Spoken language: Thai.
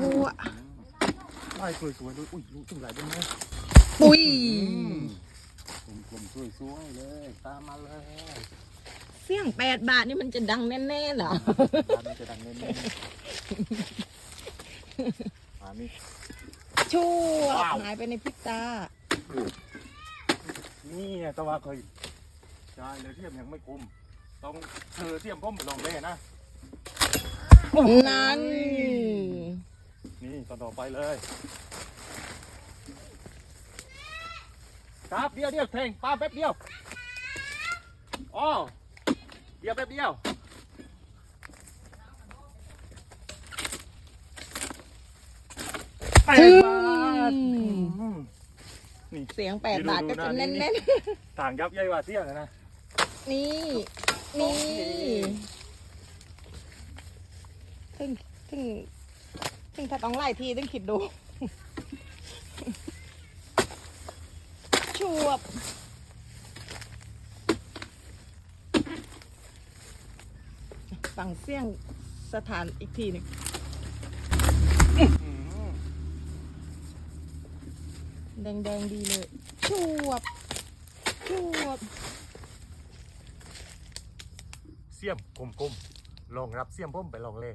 วัวไล่สวยๆเลยอุ้ยลูกถึงไหลเป็นไงปุ้ยกลมๆสวยๆเลย ตามมาเลยเสี่ยงแปดบาทนี่มันจะดังแน่ๆเหรอตามนี้จะดังแน่ๆอ่านี่ชั่วว้าวหายไปในพริบตา นี่ไงตะวันเคยใช่เลยเทียมยังไม่คมต้องเธอเทียมพ่มลองเล่นะนั่นนี่ต่ อต่อไปเลย ครับเดียวเดียวแทงปาแป๊บเดียวอ๋อเดียวแป๊บเดียวแปดบาทอืมเสียงแปดบาทก็จะดูแน่ๆนะนต่างยับใหญ่กว่าเที่ยงเลยนะๆนี่ นี่ซึ่งซึ่ง ซึ่งถ้าต้องไล่ทีต้องคิดดู ชวบฝั่งเสียงสถานอีกทีหนึ่งแดงๆดีเลย ชวบ ชวบ เสียมกลมๆลองรับเสียมพ่มไปลองเลย